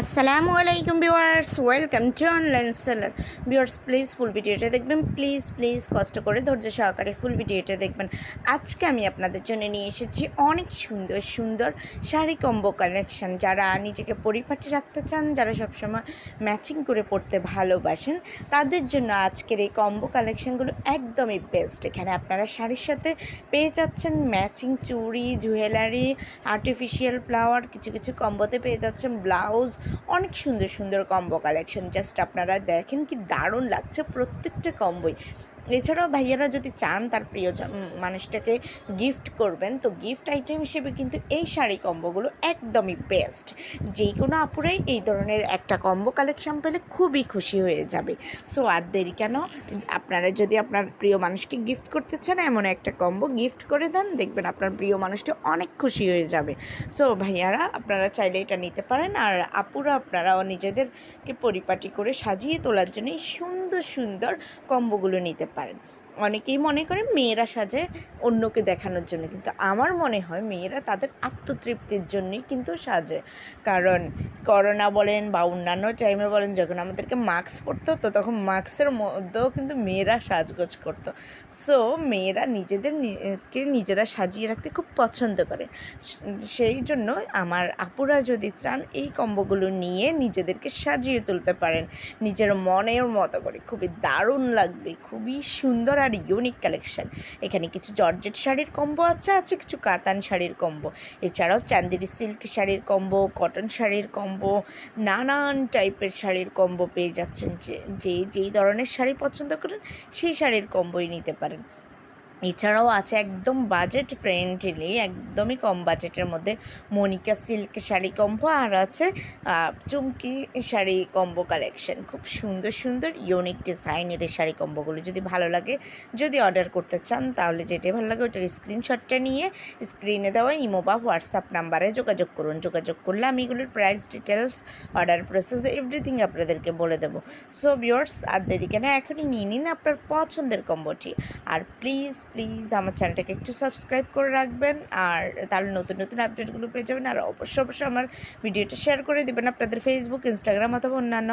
আসসালামু আলাইকুম viewers, welcome to online seller. Viewers, please full ভিডিওটা দেখবেন, প্লিজ প্লিজ কষ্ট করে ধৈর্য সহকারে ফুল ভিডিওটা দেখবেন। আজকে আমি আপনাদের জন্য নিয়ে এসেছি অনেক সুন্দর সুন্দর শাড়ি কম্বো কালেকশন যারা নিজেকে পরিপাটি রাখতে চান, যারা সবসময় ম্যাচিং করে পড়তে ভালোবাসেন, তাদের জন্য আজকের এই কম্বো কালেকশনগুলো একদমই বেস্ট এখানে আপনারা শাড়ির সাথে পেয়ে যাচ্ছেন ম্যাচিং চুড়ি জুয়েলারি আর্টিফিশিয়াল ফ্লাওয়ার কিছু কিছু কম্বোতে পেয়ে যাচ্ছেন ব্লাউজ অনেক সুন্দর সুন্দর কম্বো কালেকশন জাস্ট আপনারা দেখেন কি দারুণ লাগছে প্রত্যেকটা কম্বোই এছাড়াও ভাইয়ারা যদি চান তার প্রিয় মানুষটাকে গিফট করবেন, তো গিফট আইটেম হিসেবে কিন্তু এই শাড়ি কম্বোগুলো একদমই বেস্ট যে কোনো আপুরাই এই ধরনের একটা কম্বো কালেকশন পেলে খুবই খুশি হয়ে যাবে। সো আর দেরি কেন? আপনারা যদি আপনার প্রিয় মানুষকে গিফট করতে চান, এমন একটা কম্বো গিফট করে দেন, দেখবেন আপনার প্রিয় মানুষটি অনেক খুশি হয়ে যাবে। সো ভাইয়ারা, আপনারা চাইলে এটা নিতে পারেন। আর আপুরা আপনারাও নিজেদেরকে পরিপাটি করে সাজিয়ে তোলার জন্য এই সুন্দর সুন্দর কম্বোগুলো নিতে পারেন। অনেকেই মনে করে মেয়েরা সাজে অন্যকে দেখানোর জন্য, কিন্তু আমার মনে হয় মেয়েরা তাদের আত্মতৃপ্তির জন্যই কিন্তু সাজে। কারণ করোনা বলেন বা অন্যান্য টাইমে বলেন, যখন আমাদেরকে মাস্ক পরতো, তো তখন মাস্কের মধ্যেও কিন্তু মেয়েরা সাজগোজ করতো। সো মেয়েরা নিজেদের কে নিজেরা সাজিয়ে রাখতে খুব পছন্দ করে। সেই জন্য আমার আপুরা যদি চান, এই কম্বগুলো নিয়ে নিজেদেরকে সাজিয়ে তুলতে পারেন। নিজের মনের মতো করে। খুবই দারুণ লাগবে, খুবই সুন্দর আর ইউনিক কালেকশন এখানে কিছু জর্জেট শাড়ির কম্বো আছে আছে কিছু কাতান শাড়ির কম্বো এছাড়াও চান্দেরি সিল্ক শাড়ির কম্বো কটন শাড়ির কম্বো নানান টাইপের শাড়ির কম্বো পেয়ে যাচ্ছেন যে যেই ধরনের শাড়ি পছন্দ করেন, সেই শাড়ির কম্বোই নিতে পারেন। এছাড়াও আছে একদম বাজেট ফ্রেন্ডলি একদমই কম বাজেটের মধ্যে মনিকা সিল্ক শাড়ি কম্বো আর আছে চুমকি শাড়ি কম্বো কালেকশন খুব সুন্দর সুন্দর ইউনিক ডিজাইনের এই শাড়ি কম্বোগুলো যদি ভালো লাগে, যদি অর্ডার করতে চান, তাহলে যেটাই ভালো লাগে ওটার স্ক্রিনশটটা নিয়ে স্ক্রিনে দেওয়া ইমো বা হোয়াটসঅ্যাপ নাম্বারে যোগাযোগ করুন। যোগাযোগ করলে আমি এগুলোর price details order process everything আপনাদেরকে বলে দেবো। সো বিয়ার্স আর দেরি কেন, এখনই নিয়ে নিন আপনার পছন্দের কম্বোটি আর প্লিজ প্লিজ আমার চ্যানেলটাকে একটু সাবস্ক্রাইব করে রাখবেন আর তাহলে নতুন নতুন আপডেটগুলো পেয়ে যাবেন আর অবশ্যই অবশ্যই আমার ভিডিওটা শেয়ার করে দেবেন আপনাদের ফেসবুক ইনস্টাগ্রাম অথবা অন্যান্য